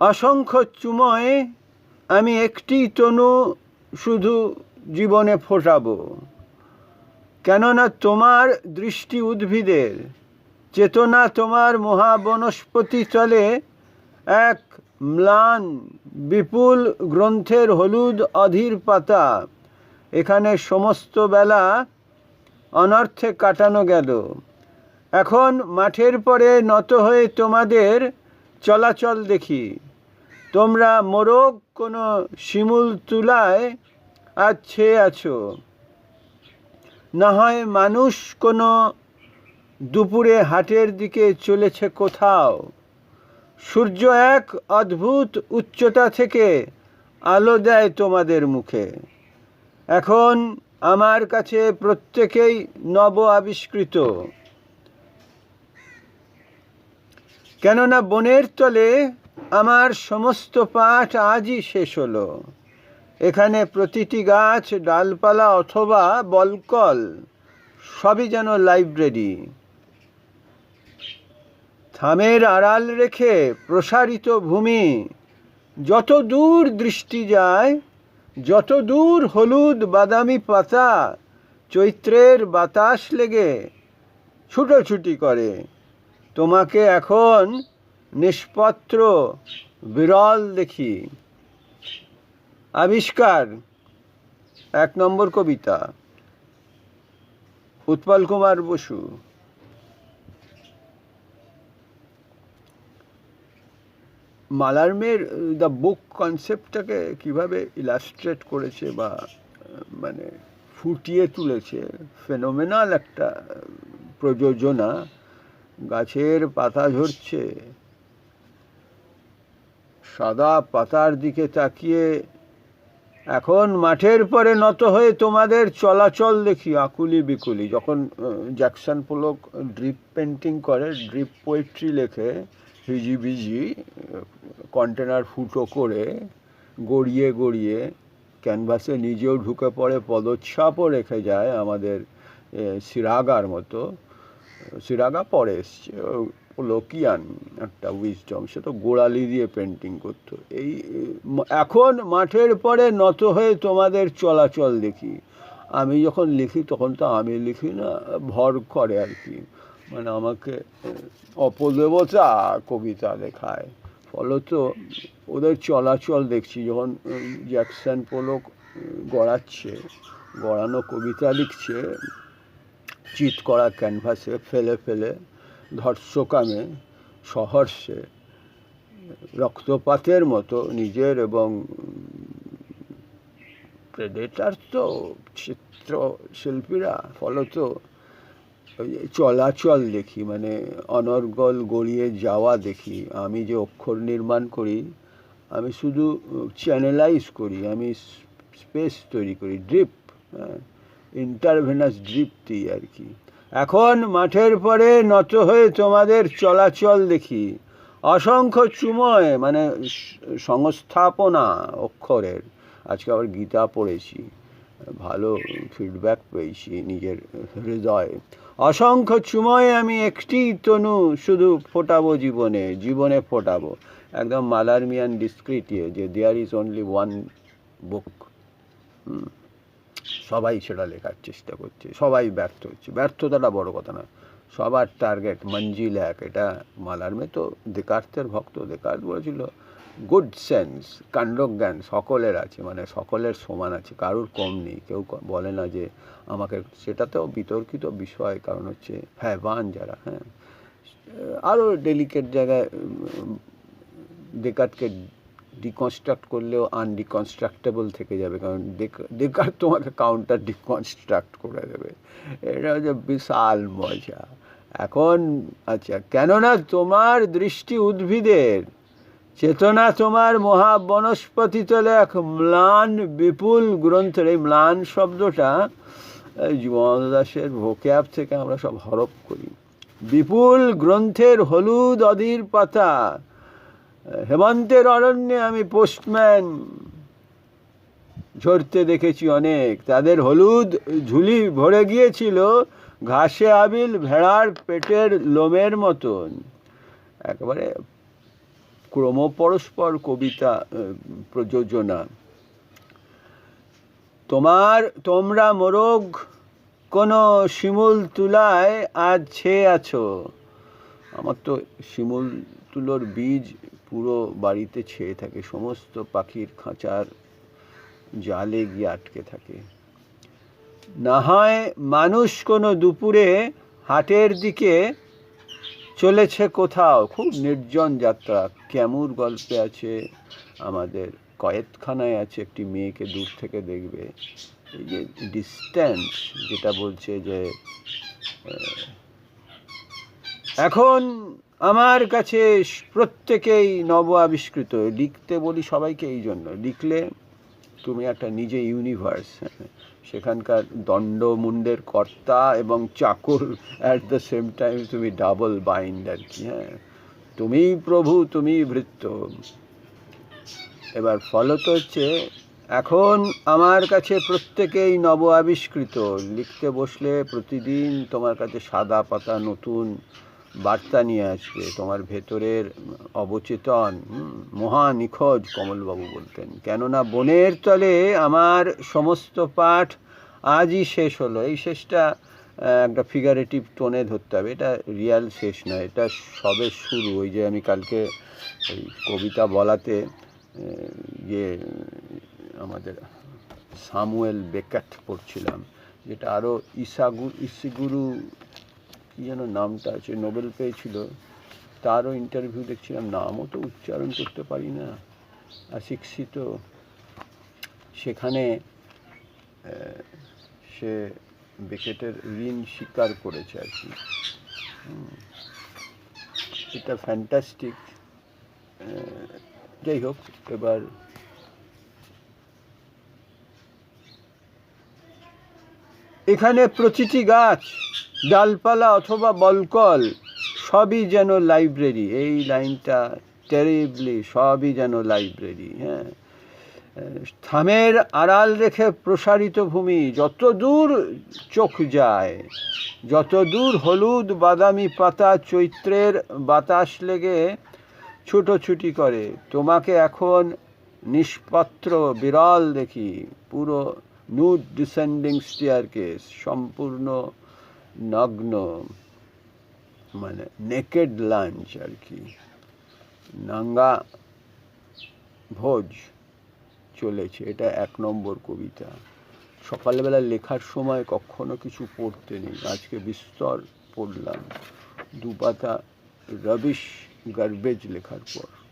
অসংখ্য চুময়, আমি একটি তনু শুধু জীবনে ফোটাবো। কেননা তোমার দৃষ্টি উদ্ভিদের, চেতনা তোমার মহাবনস্পতি চলে, এক ম্লান বিপুল গ্রন্থের হলুদ অধীর পাতা। এখানে সমস্ত বেলা অনর্থে কাটানো গেল। এখন মাঠের পরে নত হয়ে তোমাদের চলাচল দেখি। তোমরা মোরগ কোনো শিমুল তুলায় আজ ছেয়ে আছো। না হয় মানুষ কোনো দুপুরে হাটের দিকে চলেছে কোথাও। সূর্য এক অদ্ভুত উচ্চতা থেকে আলো দেয় তোমাদের মুখে। এখন আমার কাছে প্রত্যেকেই নব আবিষ্কৃত। কেননা বনের তলে আমার সমস্ত পাঠ আজই শেষ হলো। এখানে প্রতিটি গাছ, ডালপালা অথবা বলকল সবই যেন লাইব্রেরি। থামের আড়াল রেখে প্রসারিত ভূমি যত দূর দৃষ্টি যায়, যত দূর হলুদ বাদামি পাতা চৈত্রের বাতাস লেগে ছুটোছুটি করে। তোমাকে এখন নিষ্পত্র, বিরল দেখি। আবিষ্কার, এক নম্বর কবিতা। উৎপল কুমার বসু। মালার্মের দ্য বুক কনসেপ্টটাকে কীভাবে ইলাস্ট্রেট করেছে বা মানে ফুটিয়ে তুলেছে ফেনোমেনাল একটা প্রযোজনা। গাছের পাতা ঝরছে। সাদা পাতার দিকে তাকিয়ে, এখন মাঠের পরে নত হয়ে তোমাদের চলাচল দেখি, আকুলি বিকুলি। যখন জ্যাকসন পোলক ড্রিপ পেন্টিং করে, ড্রিপ পোয়েট্রি লেখে, হিজিবিজি, কন্টেনার ফুটো করে, গড়িয়ে গড়িয়ে ক্যানভাসে নিজেও ঢুকে পড়ে, পদচ্ছাপও রেখে যায় আমাদের সিরাগার মতো। সিরাগা পরে এসছে। লোকিয়ান একটা উইজডম সে তো গোড়ালি দিয়ে পেন্টিং করতো। এই, এখন মাঠের পরে নত হয়ে তোমাদের চলাচল দেখি। আমি যখন লিখি তখন তো আমি লিখি না, ভর করে আর কি। মানে আমাকে অপদেবতা কবিতা লেখায় ফলত ওদের চলাচল দেখছি, যখন জ্যাকসন পোলক গড়াচ্ছে, গড়ানো কবিতা লিখছে চিৎ করা ক্যানভাসে ফেলে ফেলে ধর্ষকামে, সহর্ষে, রক্তপাতের মতো নিজের এবং প্রেডেটার তো চিত্র শিল্পীরা ফলত চলাচল দেখি মানে অনর্গল গড়িয়ে যাওয়া দেখি। আমি যে অক্ষর নির্মাণ করি, আমি শুধু চ্যানেলাইজ করি, আমি স্পেস তৈরি করি, ড্রিপ হ্যাঁ। ইন্টারভেনাস ড্রিপ দিই আর কি। এখন মাঠের পরে নত হয়ে তোমাদের চলাচল দেখি। অসংখ্য চুময় মানে সংস্থাপনা অক্ষরের। আজকে আবার গীতা পড়েছি। ভালো ফিডব্যাক পেয়েছি নিজের হৃদয়ে। অসংখ্য চুময় আমি একটি তনু শুধু ফোটাবো জীবনে জীবনে ফোটাবো। একদম মালারমিয়ান ডিসক্রিটিয়ে যে there is only one book সবাই সেটা লেখার চেষ্টা করছে, সবাই ব্যর্থ হচ্ছে। ব্যর্থতাটা বড় কথা না সবার টার্গেট মঞ্জিল এক, এটা মালার্মে তো দেকার্তের ভক্ত, দেকার্ত বলেছিল গুড সেন্স কাণ্ডজ্ঞান সকলের আছে মানে সকলের সমান আছে, কারুর কম নেই। কেউ বলে না যে আমাকে, সেটাতেও বিতর্কিত বিষয়, কারণ হচ্ছে হ্যাঁ বান যারা হ্যাঁ। আরও ডেলিকেট জায়গায় ডেকার্টকে ডিকনস্ট্রাক্ট করলেও আনডিকনস্ট্রাক্টেবল থেকে যাবে। কারণ ডেকার তোমাকে কাউন্টার ডিকনস্ট্রাক্ট করে দেবে। এটা হচ্ছে বিশাল মজা। এখন আচ্ছা কেননা তোমার দৃষ্টি উদ্ভিদের, চেতনা তোমার মহা বনস্পতি তলে এক ম্লান বিপুল গ্রন্থের, এই ম্লান শব্দটা, এই জীবন দাসের ভোক্যাব থেকে আমরা সব হরপ করি। বিপুল গ্রন্থের হলুদ অধীর পাতা হেমন্তের অরণ্যে আমি পোস্টম্যান ঝরতে দেখেছি অনেক। তাদের হলুদ ঝুলি ভরে গিয়েছিল ঘাসে আবিল ভেড়ার পেটের লোমের মতন। একেবারে ক্রমপরস্পর কবিতা প্রযোজনা। তোমার, তোমরা মোরগ, কোনো শিমুল তুলায় আজ ছেয়ে আছো। আমার তো শিমুল তুলোর বীজ পুরো বাড়িতে ছেয়ে থাকে। সমস্ত পাখির খাঁচার জালে গিয়ে আটকে থাকে। না হয় মানুষ কোনো দুপুরে হাটের দিকে চলেছে কোথাও। খুব নির্জন যাত্রা। ক্যামুর গল্পে আছে, আমাদের কয়েতখানায় আছে, একটি মেয়েকে দূর থেকে দেখবে। এই যে ডিস্ট্যান্স যেটা বলছে যে এখন আমার কাছে প্রত্যেকেই নব আবিষ্কৃত। লিখতে বলি সবাইকে এই জন্য। লিখলে তুমি একটা নিজে ইউনিভার্স সেখানকার দণ্ডমুণ্ডের কর্তা এবং চাকর অ্যাট দ্য সেম টাইম তুমি ডাবল বাইন্ড আর কি হ্যাঁ। তুমিই প্রভু তুমিই ভৃত্য। এবার ফলত হচ্ছে, এখন আমার কাছে প্রত্যেকেই নব আবিষ্কৃত। লিখতে বসলে প্রতিদিন তোমার কাছে সাদা পাতা নতুন বার্তা নিয়ে আসবে। তোমার ভেতরের অবচেতন মহা নিখোঁজ কমলবাবু বলতেন, কেননা বনের তলে আমার সমস্ত পাঠ আজই শেষ হলো। এই শেষটা একটা ফিগারেটিভ টোনে ধরতে হবে। এটা রিয়াল শেষ নয়, এটা সবে শুরু। ওই যে আমি কালকে ওই কবিতা বলাতে ইয়ে আমাদের সামুয়েল বেকাট পড়ছিলাম, যেটা আরও ইসাগু ইসিগুরু কি যেন নামটা আছে, নোবেল পেয়েছিল। তারও ইন্টারভিউ দেখছিলাম, নামও তো উচ্চারণ করতে পারি না। অশিক্ষিত সেখানে সে বেকেটের ঋণ স্বীকার করেছে আর কি। এটা ফ্যান্টাস্টিক যাই হোক, এবার এখানে প্রতিটি গাছ ডালপালা অথবা বলকল, সবই যেন লাইব্রেরি এই লাইনটা টেরিবলি সবই যেন লাইব্রেরি হ্যাঁ। থামের আড়াল রেখে প্রসারিত ভূমি, যত দূর চোখ যায়, যত দূর হলুদ বাদামি পাতা চৈত্রের বাতাস লেগে ছুটোছুটি করে, তোমাকে এখন নিষ্পত্র বিরল দেখি, পুরো নুড ডিসেন্ডিং স্টিয়ার কেস সম্পূর্ণ নগ্ন মানে নেকেড লাঞ্চ আর কি। নাঙ্গা ভোজ চলেছে, এটা এক নম্বর কবিতা। সকালবেলা লেখার সময় কখনো কিছু পড়তে নেই। আজকে বিস্তর পড়লাম। দু পাতা রবিশ গার্বেজ লেখার পর।